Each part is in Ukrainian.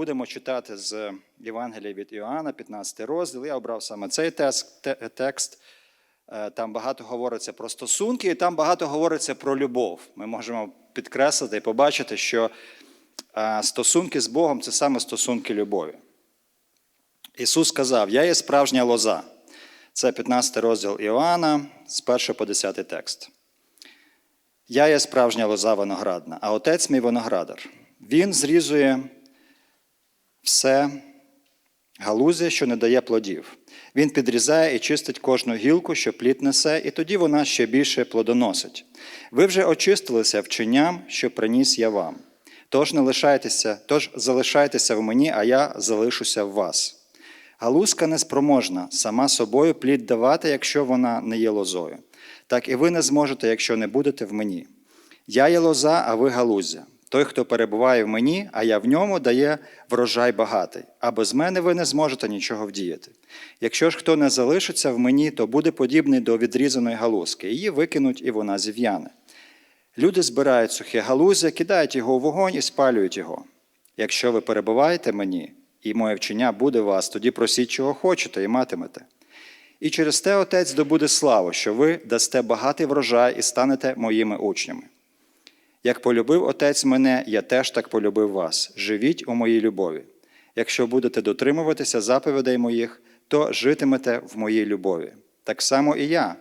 Будемо читати з Євангелія від Іоанна, 15 розділ. Я обрав саме цей текст. те- текст. Е, Там багато говориться про стосунки, і там багато говориться про любов. Ми можемо підкреслити і побачити, що е, стосунки з Богом це саме стосунки любові. Ісус сказав: Я є справжня лоза. Це 15 розділ Іоанна, з 1 по 10 текст. Я є справжня лоза виноградна, а отець мій виноградар. Він зрізує все галузя, що не дає плодів. Він підрізає і чистить кожну гілку, що плід несе, і тоді вона ще більше плодоносить. Ви вже очистилися вченням, що приніс я вам. Тож не лишайтеся, тож залишайтеся в мені, а я залишуся в вас. Галузка неспроможна сама собою плід давати, якщо вона не є лозою. Так і ви не зможете, якщо не будете в мені. Я є лоза, а ви галузя. Той, хто перебуває в мені, а я в ньому, дає врожай багатий, а без мене ви не зможете нічого вдіяти. Якщо ж хто не залишиться в мені, то буде подібний до відрізаної галузки, її викинуть, і вона зів'яне. Люди збирають сухе галузя, кидають його у вогонь і спалюють його. Якщо ви перебуваєте мені, і моє вчення буде вас, тоді просіть, чого хочете, і матимете. І через те Отець добуде славу, що ви дасте багатий врожай і станете моїми учнями. Як полюбив Отець мене, я теж так полюбив вас. Живіть у моїй любові. Якщо будете дотримуватися заповідей моїх, то житимете в моїй любові. Так само і я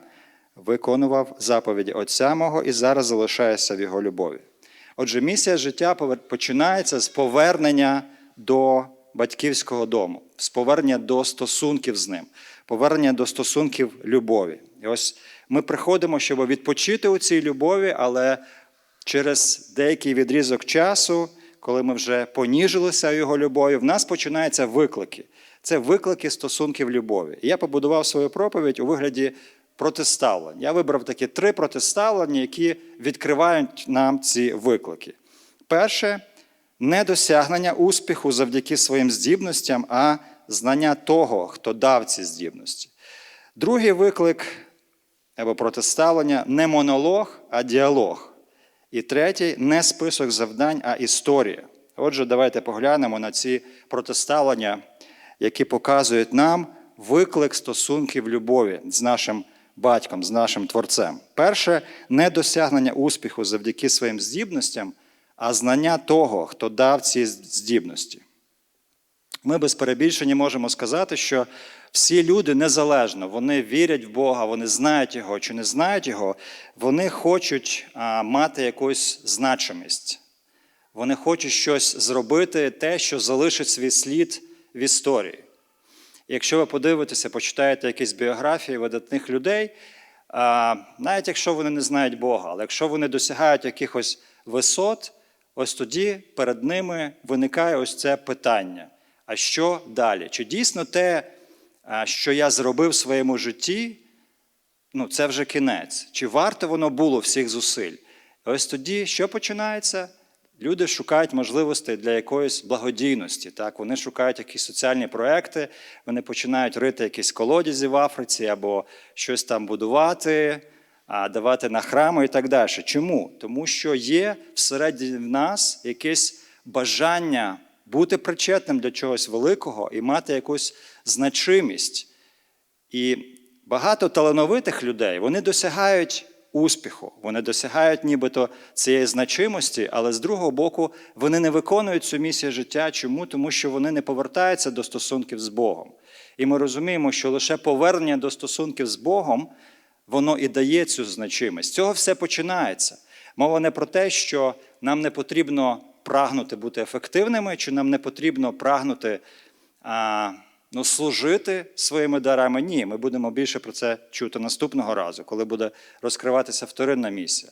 виконував заповіді Отця мого і зараз залишаюся в його любові. Отже, місія життя починається з повернення до батьківського дому, з повернення до стосунків з ним, повернення до стосунків любові. І ось ми приходимо, щоб відпочити у цій любові, але через деякий відрізок часу, коли ми вже поніжилися його любові, в нас починаються виклики. Це виклики стосунків любові. Я побудував свою проповідь у вигляді протиставлень. Я вибрав такі три протиставлення, які відкривають нам ці виклики. Перше недосягнення успіху завдяки своїм здібностям, а знання того, хто дав ці здібності. Другий виклик або протиставлення не монолог, а діалог. І третій не список завдань, а історія. Отже, давайте поглянемо на ці протиставлення, які показують нам виклик стосунків любові з нашим батьком, з нашим творцем. Перше не досягнення успіху завдяки своїм здібностям, а знання того, хто дав ці здібності. Ми без перебільшення можемо сказати, що всі люди незалежно, вони вірять в Бога, вони знають Його чи не знають Його, вони хочуть мати якусь значимість. Вони хочуть щось зробити, те, що залишить свій слід в історії. Якщо ви подивитеся, почитаєте якісь біографії видатних людей, навіть якщо вони не знають Бога, але якщо вони досягають якихось висот, ось тоді перед ними виникає ось це питання. А що далі? Чи дійсно те, що я зробив в своєму житті, ну, це вже кінець? Чи варто воно було всіх зусиль? Ось тоді що починається? Люди шукають можливостей для якоїсь благодійності. Так? Вони шукають якісь соціальні проекти, вони починають рити якісь колодязі в Африці або щось там будувати, давати на храми і так далі. Чому? Тому що є всередині в нас якесь бажання бути причетним до чогось великого і мати якусь значимість. І багато талановитих людей вони досягають успіху, вони досягають нібито цієї значимості, але з другого боку, вони не виконують цю місію життя. Чому? Тому що вони не повертаються до стосунків з Богом. І ми розуміємо, що лише повернення до стосунків з Богом воно і дає цю значимість. З цього все починається. Мова не про те, що нам не потрібно прагнути бути ефективними, чи нам не потрібно прагнути а, ну, служити своїми дарами. Ні, ми будемо більше про це чути наступного разу, коли буде розкриватися вторинна місія.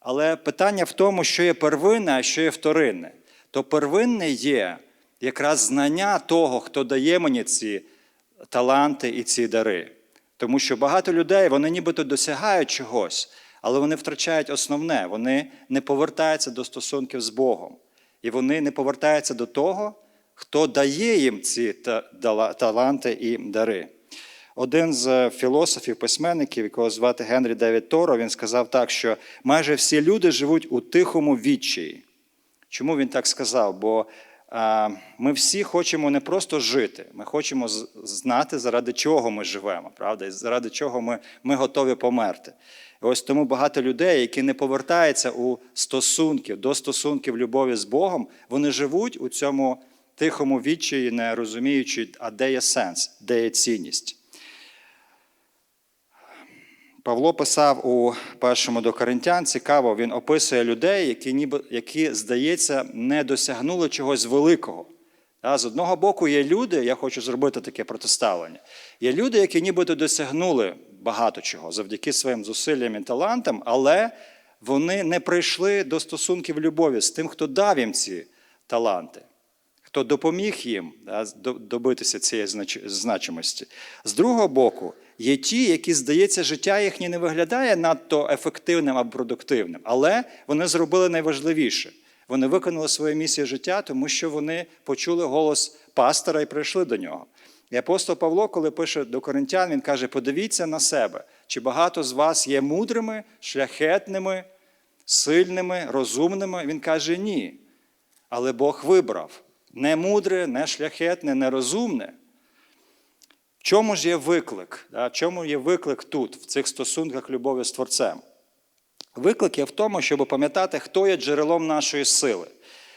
Але питання в тому, що є первинне, а що є вторинне. То первинне є якраз знання того, хто дає мені ці таланти і ці дари. Тому що багато людей вони нібито досягають чогось, але вони втрачають основне, вони не повертаються до стосунків з Богом. І вони не повертаються до того, хто дає їм ці таланти і дари. Один з філософів, письменників, якого звати Генрі Девід Торо, він сказав так, що майже всі люди живуть у тихому відчаї. Чому він так сказав? Бо ми всі хочемо не просто жити, ми хочемо знати, заради чого ми живемо, правда, і заради чого ми, ми готові померти. Ось тому багато людей, які не повертаються у стосунки, до стосунків любові з Богом, вони живуть у цьому тихому відчаї, не розуміючи, а де є сенс, де є цінність. Павло писав у першому до Коринтян, цікаво, він описує людей, які, ніби, які здається, не досягнули чогось великого. З одного боку, є люди, я хочу зробити таке протиставлення. Є люди, які нібито досягнули багато чого завдяки своїм зусиллям і талантам, але вони не прийшли до стосунків любові з тим, хто дав їм ці таланти хто допоміг їм добитися цієї значимості. З другого боку, є ті, які, здається, життя їхнє не виглядає надто ефективним або продуктивним, але вони зробили найважливіше. Вони виконали свою місію життя, тому що вони почули голос пастора і прийшли до нього. І апостол Павло, коли пише до коринтян, він каже: подивіться на себе, чи багато з вас є мудрими, шляхетними, сильними, розумними. Він каже, ні. Але Бог вибрав не мудре, не шляхетне, не розумне. В чому ж є виклик? В чому є виклик тут, в цих стосунках любові з Творцем? Виклик є в тому, щоб пам'ятати, хто є джерелом нашої сили,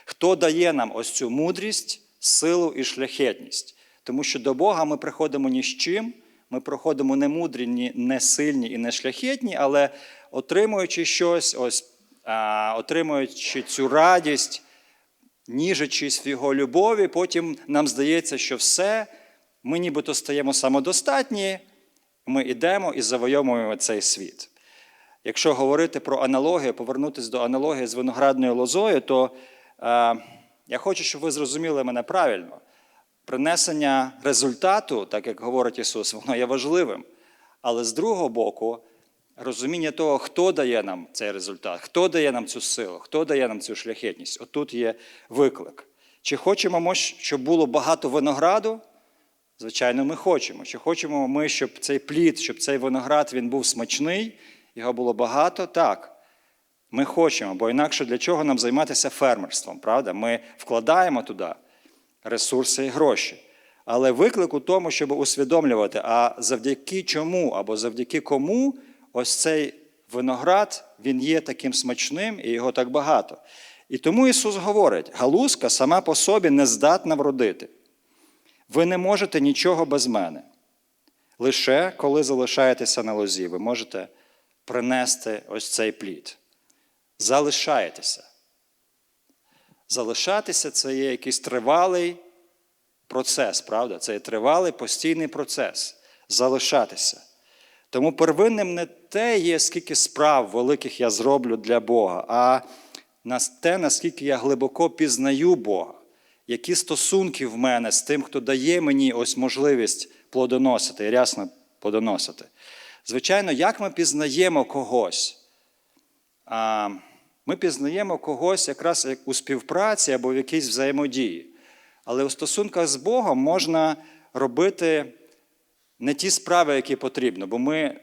хто дає нам ось цю мудрість, силу і шляхетність. Тому що до Бога ми приходимо ні з чим, ми приходимо не мудрі, не сильні і не шляхетні, але отримуючи щось, ось, а, отримуючи цю радість, ніжачись в його любові, потім нам здається, що все, ми нібито стаємо самодостатні, ми йдемо і завойовуємо цей світ. Якщо говорити про аналогію, повернутися до аналогії з виноградною лозою, то е, я хочу, щоб ви зрозуміли мене правильно. Принесення результату, так як говорить Ісус, воно є важливим. Але з другого боку, розуміння того, хто дає нам цей результат, хто дає нам цю силу, хто дає нам цю шляхетність, отут є виклик. Чи хочемо ми, щоб було багато винограду? Звичайно, ми хочемо. Чи хочемо ми, щоб цей плід, щоб цей виноград він був смачний, його було багато? Так. Ми хочемо, бо інакше для чого нам займатися фермерством, правда? Ми вкладаємо туди ресурси і гроші. Але виклик у тому, щоб усвідомлювати, а завдяки чому або завдяки кому ось цей виноград він є таким смачним і його так багато. І тому Ісус говорить: галузка сама по собі не здатна вродити. Ви не можете нічого без мене. Лише коли залишаєтеся на лозі, ви можете принести ось цей плід. Залишаєтеся. Залишатися це є якийсь тривалий процес, правда? Це є тривалий постійний процес. Залишатися. Тому первинним не те є, скільки справ великих я зроблю для Бога, а те, наскільки я глибоко пізнаю Бога, які стосунки в мене з тим, хто дає мені ось можливість плодоносити рясно плодоносити. Звичайно, як ми пізнаємо когось? Ми пізнаємо когось якраз як у співпраці або в якійсь взаємодії. Але у стосунках з Богом можна робити не ті справи, які потрібно, бо ми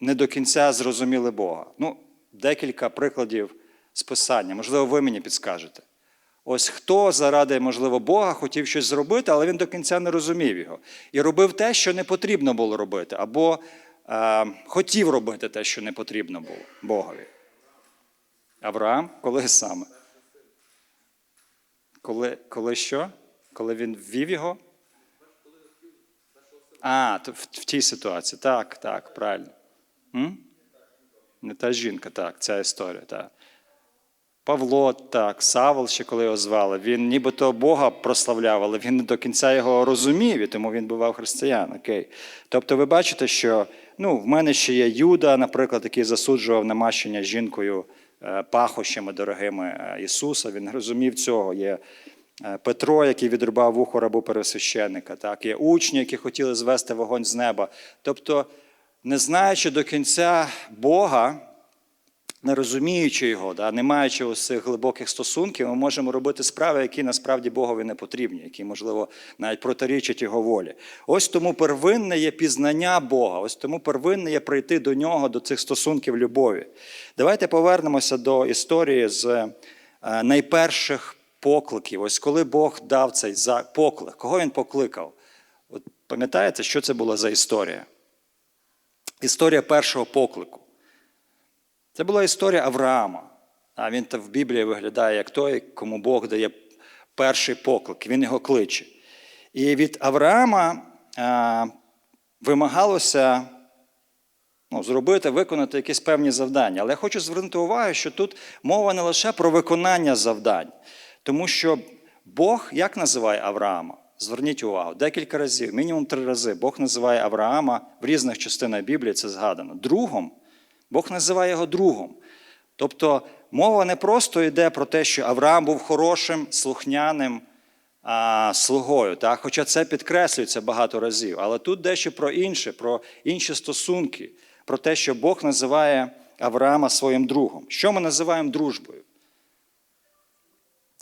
не до кінця зрозуміли Бога. Ну, декілька прикладів з писання. Можливо, ви мені підскажете. Ось хто заради, можливо, Бога хотів щось зробити, але він до кінця не розумів його. І робив те, що не потрібно було робити, або е, хотів робити те, що не потрібно було Богові. Авраам, коли саме? Коли, коли що? Коли він ввів його? А, в, в тій ситуації. Так, так, правильно. М? Не та жінка, так, ця історія, так. Павло, так, Савол, ще коли його звали, він нібито Бога прославляв, але він не до кінця його розумів, і тому він бував християн. Окей. Тобто ви бачите, що ну, в мене ще є Юда, наприклад, який засуджував намащення жінкою пахощами дорогими е, Ісуса. Він розумів цього. Є е, Петро, який відрубав вухо рабу пересвященника. Так? Є учні, які хотіли звести вогонь з неба. Тобто, не знаючи до кінця Бога, не розуміючи його, да, не маючи ось цих глибоких стосунків, ми можемо робити справи, які насправді Богові не потрібні, які, можливо, навіть протирічать його волі. Ось тому первинне є пізнання Бога, ось тому первинне є прийти до нього, до цих стосунків любові. Давайте повернемося до історії з е, найперших покликів. Ось коли Бог дав цей поклик, кого він покликав? От пам'ятаєте, що це була за історія? Історія першого поклику. Це була історія Авраама. А він в Біблії виглядає як той, кому Бог дає перший поклик, він його кличе. І від Авраама а, вимагалося ну, зробити, виконати якісь певні завдання. Але я хочу звернути увагу, що тут мова не лише про виконання завдань, тому що Бог як називає Авраама? Зверніть увагу, декілька разів, мінімум три рази, Бог називає Авраама в різних частинах Біблії це згадано. Другом, Бог називає його другом. Тобто мова не просто йде про те, що Авраам був хорошим, слухняним а, слугою, так? хоча це підкреслюється багато разів. Але тут дещо про інше, про інші стосунки, про те, що Бог називає Авраама своїм другом. Що ми називаємо дружбою?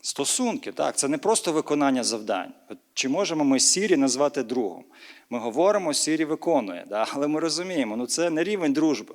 Стосунки, так, це не просто виконання завдань. От Чи можемо ми Сірі назвати другом? Ми говоримо, Сірі виконує, да? але ми розуміємо, ну це не рівень дружби.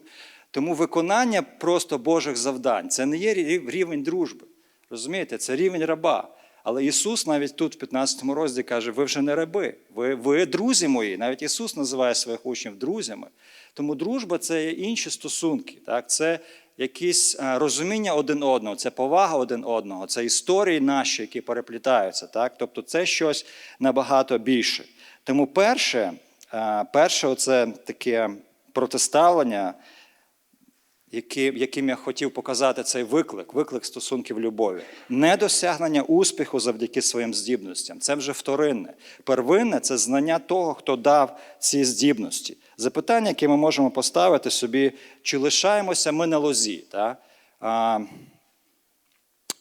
Тому виконання просто Божих завдань це не є рівень дружби. Розумієте, це рівень раба. Але Ісус навіть тут, в 15 розділі, каже: ви вже не раби, ви, ви друзі мої. Навіть Ісус називає своїх учнів друзями. Тому дружба це є інші стосунки. Так? Це якісь е, розуміння один одного, це повага один одного, це історії наші, які переплітаються. Так? Тобто це щось набагато більше. Тому перше, е, перше це таке протиставлення, які- яким я хотів показати цей виклик, виклик стосунків любові. Недосягнення успіху завдяки своїм здібностям. Це вже вторинне. Первинне це знання того, хто дав ці здібності. Запитання, яке ми можемо поставити собі, чи лишаємося ми на лозі? Та? А,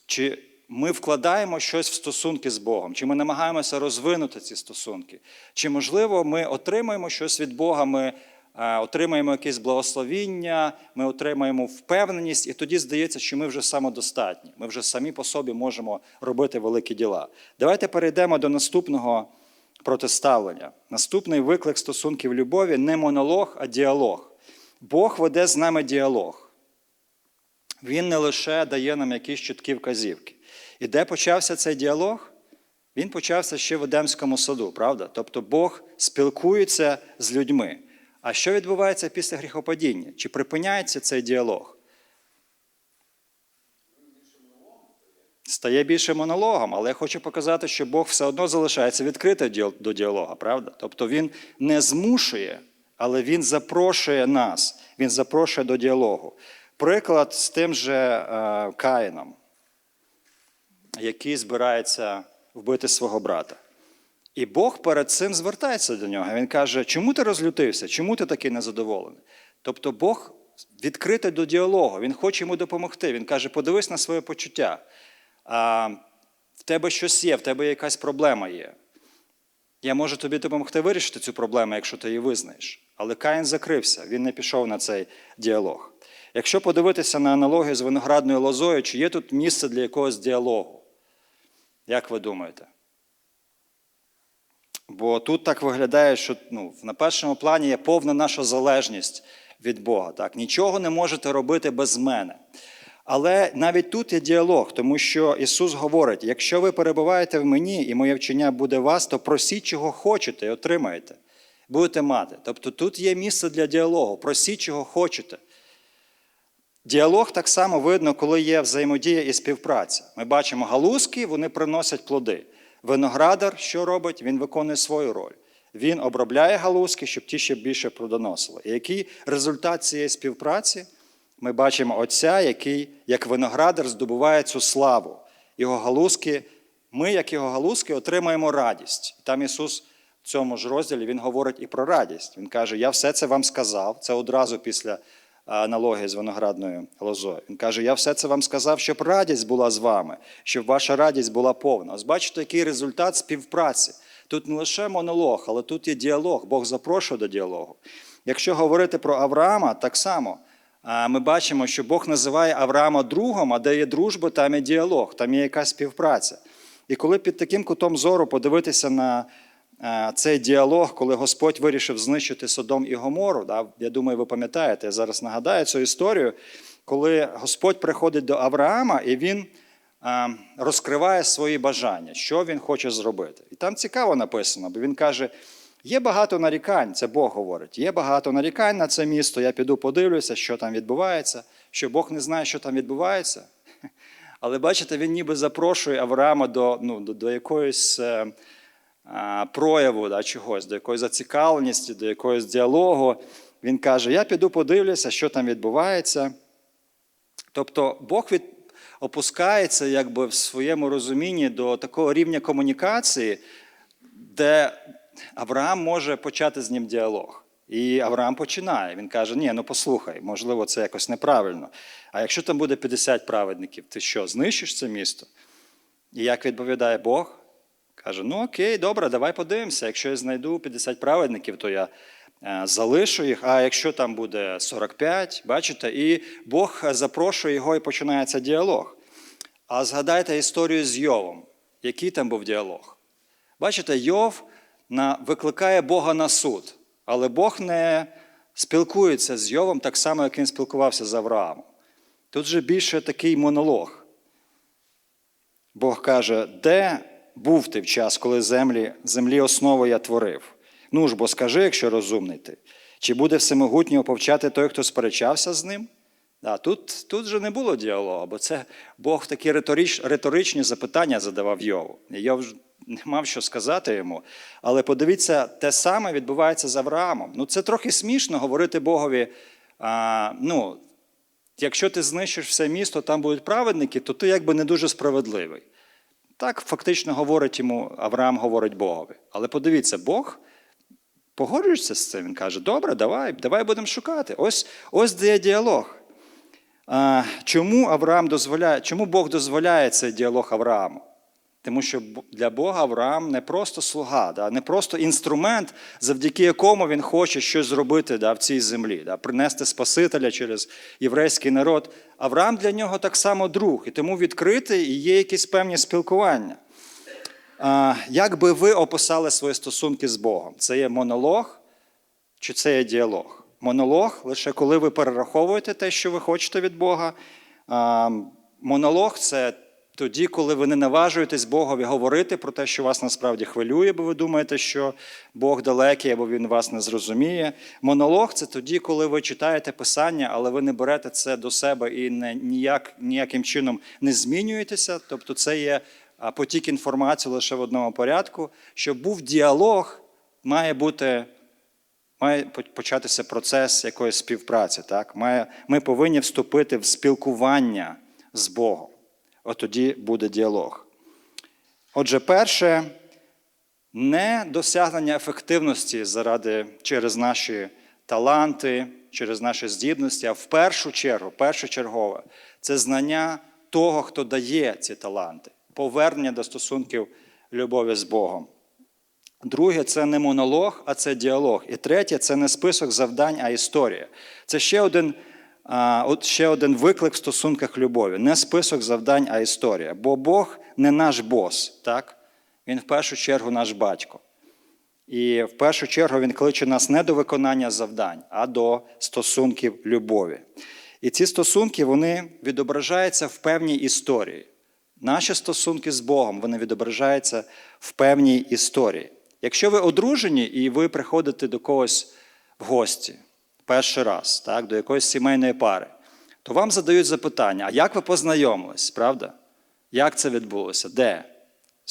чи ми вкладаємо щось в стосунки з Богом, чи ми намагаємося розвинути ці стосунки, чи, можливо, ми отримаємо щось від Бога, ми отримаємо якесь благословіння, ми отримаємо впевненість, і тоді здається, що ми вже самодостатні, ми вже самі по собі можемо робити великі діла. Давайте перейдемо до наступного протиставлення. Наступний виклик стосунків любові не монолог, а діалог. Бог веде з нами діалог. Він не лише дає нам якісь чіткі вказівки. І де почався цей діалог? Він почався ще в Едемському саду, правда? Тобто Бог спілкується з людьми. А що відбувається після гріхопадіння? Чи припиняється цей діалог? Стає більше монологом, але я хочу показати, що Бог все одно залишається відкритий діал- до діалога, правда? Тобто він не змушує, але він запрошує нас, він запрошує до діалогу. Приклад з тим же е, Каїном, який збирається вбити свого брата. І Бог перед цим звертається до нього. Він каже: чому ти розлютився? Чому ти такий незадоволений? Тобто Бог відкритий до діалогу, він хоче йому допомогти. Він каже: подивись на своє почуття. А, в тебе щось є, в тебе якась проблема є. Я можу тобі допомогти вирішити цю проблему, якщо ти її визнаєш. Але Каїн закрився, він не пішов на цей діалог. Якщо подивитися на аналогію з виноградною лозою, чи є тут місце для якогось діалогу? Як ви думаєте? Бо тут так виглядає, що ну, на першому плані є повна наша залежність від Бога. Так? Нічого не можете робити без мене. Але навіть тут є діалог, тому що Ісус говорить: якщо ви перебуваєте в мені, і моє вчення буде вас, то просіть, чого хочете, і отримаєте. Будете мати. Тобто тут є місце для діалогу. Просіть, чого хочете. Діалог так само видно, коли є взаємодія і співпраця. Ми бачимо галузки, вони приносять плоди. Виноградар, що робить? Він виконує свою роль. Він обробляє галузки, щоб ті ще більше плодоносили. І який результат цієї співпраці? Ми бачимо отця, який, як виноградар, здобуває цю славу. Його галузки, ми, як його галузки, отримаємо радість. І там Ісус в цьому ж розділі Він говорить і про радість. Він каже: Я все це вам сказав. Це одразу після аналогії з виноградною лозою. Він каже: Я все це вам сказав, щоб радість була з вами, щоб ваша радість була повна. Ось бачите, який результат співпраці. Тут не лише монолог, але тут є діалог. Бог запрошує до діалогу. Якщо говорити про Авраама, так само ми бачимо, що Бог називає Авраама другом, а де є дружба, там є діалог, там є якась співпраця. І коли під таким кутом зору подивитися на е, цей діалог, коли Господь вирішив знищити Содом і Гомору, да, я думаю, ви пам'ятаєте, я зараз нагадаю цю історію, коли Господь приходить до Авраама і він розкриває свої бажання, що він хоче зробити. І там цікаво написано, бо він каже: є багато нарікань, це Бог говорить, є багато нарікань на це місто, я піду подивлюся, що там відбувається, що Бог не знає, що там відбувається. Але бачите, він ніби запрошує Авраама до, ну, до, до якоїсь е, прояву да, чогось, до якоїсь зацікавленості, до якогось діалогу. Він каже: Я піду подивлюся, що там відбувається. Тобто Бог від, опускається якби в своєму розумінні до такого рівня комунікації, де Авраам може почати з ним діалог. І Авраам починає. Він каже: Ні, ну послухай, можливо, це якось неправильно. А якщо там буде 50 праведників, ти що, знищиш це місто? І як відповідає Бог? Каже: ну окей, добре, давай подивимося. Якщо я знайду 50 праведників, то я е, залишу їх. А якщо там буде 45, бачите, і Бог запрошує його і починається діалог. А згадайте історію з Йовом. Який там був діалог? Бачите, Йов викликає Бога на суд, але Бог не спілкується з Йовом так само, як він спілкувався з Авраамом. Тут же більше такий монолог. Бог каже, де був ти в час, коли землі, землі основу я творив? Ну ж бо скажи, якщо розумний ти, чи буде всемогутній оповчати той, хто сперечався з ним? Да, тут, тут же не було діалогу, бо це Бог такі риторич, риторичні запитання задавав Йову. Йов не мав що сказати йому. Але подивіться, те саме відбувається з Авраамом. Ну, це трохи смішно говорити Богові. А, ну, якщо ти знищиш все місто, там будуть праведники, то ти якби не дуже справедливий. Так фактично говорить йому, Авраам говорить Богові. Але подивіться, Бог погоджується з цим. Він каже: Добре, давай, давай будемо шукати. Ось ось де є діалог. А, Чому Авраам дозволяє, чому Бог дозволяє цей діалог Аврааму? Тому що для Бога Авраам не просто слуга, да, не просто інструмент, завдяки якому він хоче щось зробити да, в цій землі, да, принести Спасителя через єврейський народ. Авраам для нього так само друг, і тому відкритий і є якісь певні спілкування. А, Як би ви описали свої стосунки з Богом? Це є монолог чи це є діалог? Монолог лише коли ви перераховуєте те, що ви хочете від Бога. А, Монолог це тоді, коли ви не наважуєтесь Богові говорити про те, що вас насправді хвилює, бо ви думаєте, що Бог далекий або Він вас не зрозуміє. Монолог це тоді, коли ви читаєте Писання, але ви не берете це до себе і не, ніяк, ніяким чином не змінюєтеся. Тобто це є потік інформації лише в одному порядку. Щоб був діалог, має бути. Має початися процес якоїсь співпраці. Так? Має, Ми повинні вступити в спілкування з Богом. От тоді буде діалог. Отже, перше, не досягнення ефективності заради через наші таланти, через наші здібності, а в першу чергу, першочергове, це знання того, хто дає ці таланти, повернення до стосунків любові з Богом. Друге, це не монолог, а це діалог. І третє це не список завдань, а історія. Це ще один от ще один виклик в стосунках любові. Не список завдань, а історія. Бо Бог не наш бос, так? Він в першу чергу наш батько. І в першу чергу Він кличе нас не до виконання завдань, а до стосунків любові. І ці стосунки вони відображаються в певній історії. Наші стосунки з Богом вони відображаються в певній історії. Якщо ви одружені і ви приходите до когось в гості, перший раз, так, до якоїсь сімейної пари, то вам задають запитання: а як ви познайомились, правда? Як це відбулося? Де?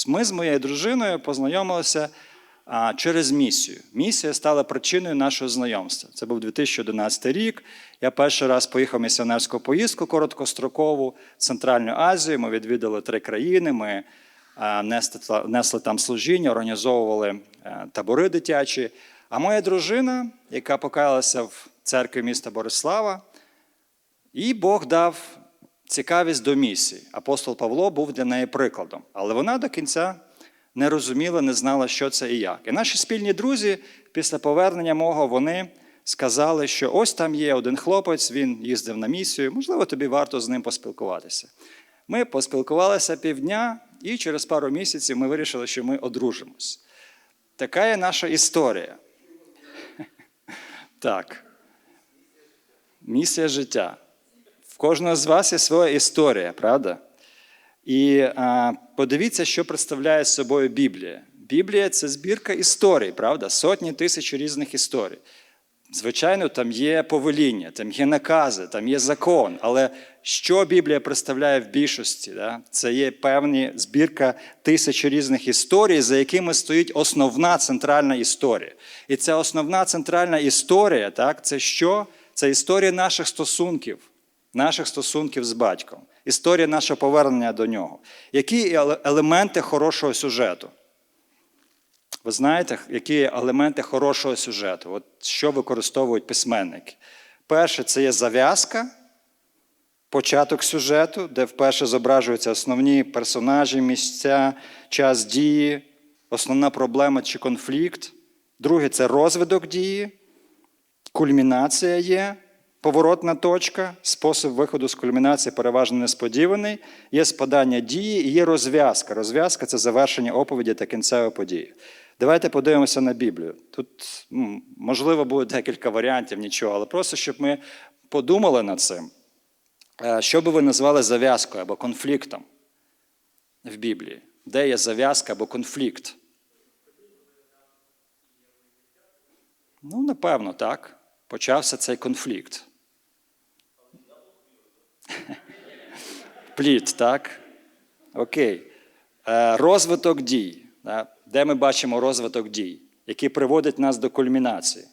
Ми з моєю дружиною познайомилися а, через місію. Місія стала причиною нашого знайомства. Це був 2011 рік. Я перший раз поїхав в місіонерську поїздку короткострокову в Центральну Азію. Ми відвідали три країни. Ми а, несли, несли там служіння, організовували а, е, табори дитячі. А моя дружина, яка покаялася в церкві міста Борислава, і Бог дав цікавість до місії. Апостол Павло був для неї прикладом. Але вона до кінця не розуміла, не знала, що це і як. І наші спільні друзі після повернення мого вони сказали, що ось там є один хлопець, він їздив на місію, можливо, тобі варто з ним поспілкуватися. Ми поспілкувалися півдня, і через пару місяців ми вирішили, що ми одружимось. Така є наша історія. Так. Місія життя. В кожного з вас є своя історія, правда? І а, подивіться, що представляє собою Біблія. Біблія це збірка історій, правда? Сотні тисяч різних історій. Звичайно, там є повеління, там є накази, там є закон. Але що Біблія представляє в більшості? Да? Це є певні збірка тисяч різних історій, за якими стоїть основна центральна історія. І ця основна центральна історія, так, це що? Це історія наших стосунків, наших стосунків з батьком, історія нашого повернення до нього. Які елементи хорошого сюжету? Ви знаєте, які елементи хорошого сюжету? От що використовують письменники? Перше, це є зав'язка, початок сюжету, де вперше зображуються основні персонажі, місця, час дії, основна проблема чи конфлікт. Друге це розвиток дії, кульмінація є, поворотна точка, спосіб виходу з кульмінації переважно несподіваний, є спадання дії і є розв'язка. Розв'язка це завершення оповіді та кінцева події. Давайте подивимося на Біблію. Тут, можливо, буде декілька варіантів, нічого, але просто щоб ми подумали над цим. Е, Що би ви назвали зав'язкою або конфліктом в Біблії? Де є зав'язка або конфлікт? Ну, напевно, так. Почався цей конфлікт. Плід, так? Окей. Е, Розвиток дій. Де ми бачимо розвиток дій, який приводить нас до кульмінації?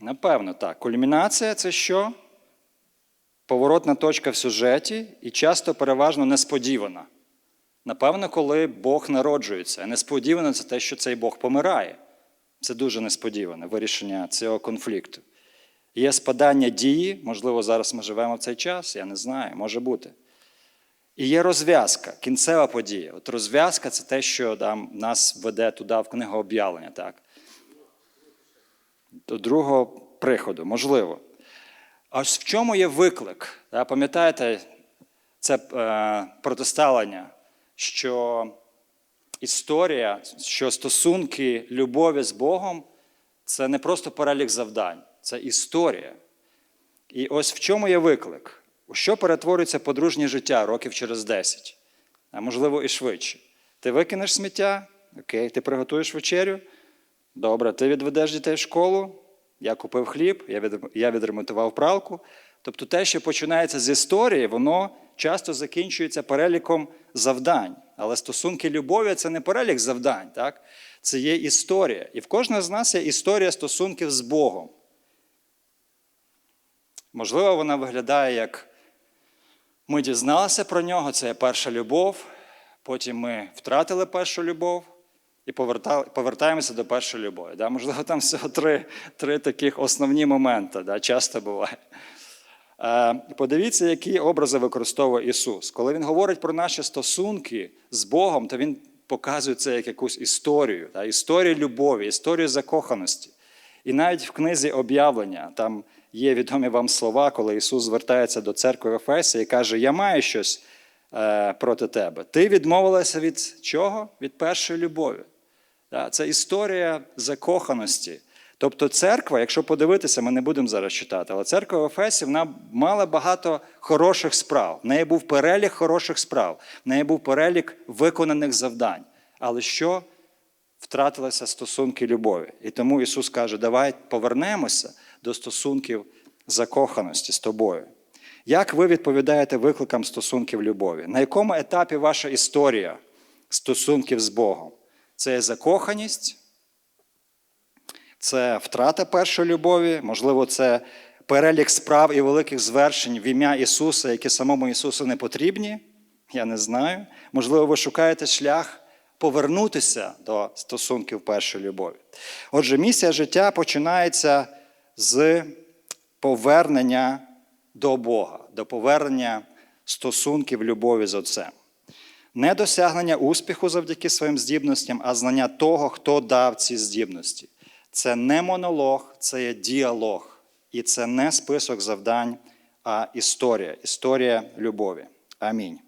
Напевно, так. Кульмінація це що? Поворотна точка в сюжеті і часто переважно несподівана. Напевно, коли Бог народжується. Несподівано це те, що цей Бог помирає. Це дуже несподіване вирішення цього конфлікту. Є спадання дії, можливо, зараз ми живемо в цей час, я не знаю, може бути. І є розв'язка, кінцева подія. От розв'язка це те, що там, нас веде туди в книгу об'явлення. Так? До другого приходу, можливо. А в чому є виклик? Пам'ятаєте, це е, протиставлення, що історія, що стосунки любові з Богом це не просто перелік завдань, це історія. І ось в чому є виклик? У що перетворюється подружнє життя років через 10, а можливо і швидше. Ти викинеш сміття, окей, ти приготуєш вечерю. Добре, ти відведеш дітей в школу, я купив хліб, я, від, я відремонтував пралку. Тобто те, що починається з історії, воно часто закінчується переліком завдань. Але стосунки любові це не перелік завдань, так? це є історія. І в кожного з нас є історія стосунків з Богом. Можливо, вона виглядає як ми дізналися про нього, це є перша любов, потім ми втратили першу любов і повертаємося до першої любові. Да? Можливо, там всього три, три таких основні моменти, да? часто буває. Е, Подивіться, які образи використовує Ісус. Коли Він говорить про наші стосунки з Богом, то Він показує це як якусь історію, да? історію любові, історію закоханості. І навіть в книзі об'явлення там є відомі вам слова, коли Ісус звертається до церкви Ефесі і каже: Я маю щось е, проти тебе. Ти відмовилася від чого? Від першої любові. Це історія закоханості. Тобто церква, якщо подивитися, ми не будемо зараз читати, але церква в Ефесі вона мала багато хороших справ. В неї був перелік хороших справ, в неї був перелік виконаних завдань. Але що? Втратилися стосунки любові. І тому Ісус каже: давай повернемося до стосунків закоханості з тобою. Як ви відповідаєте викликам стосунків любові? На якому етапі ваша історія стосунків з Богом? Це закоханість, це втрата першої любові, можливо, це перелік справ і великих звершень в ім'я Ісуса, які самому Ісусу не потрібні. Я не знаю. Можливо, ви шукаєте шлях повернутися до стосунків першої любові. Отже, місія життя починається з повернення до Бога, до повернення стосунків любові з Отцем. Не досягнення успіху завдяки своїм здібностям, а знання того, хто дав ці здібності. Це не монолог, це є діалог. І це не список завдань, а історія, історія любові. Амінь.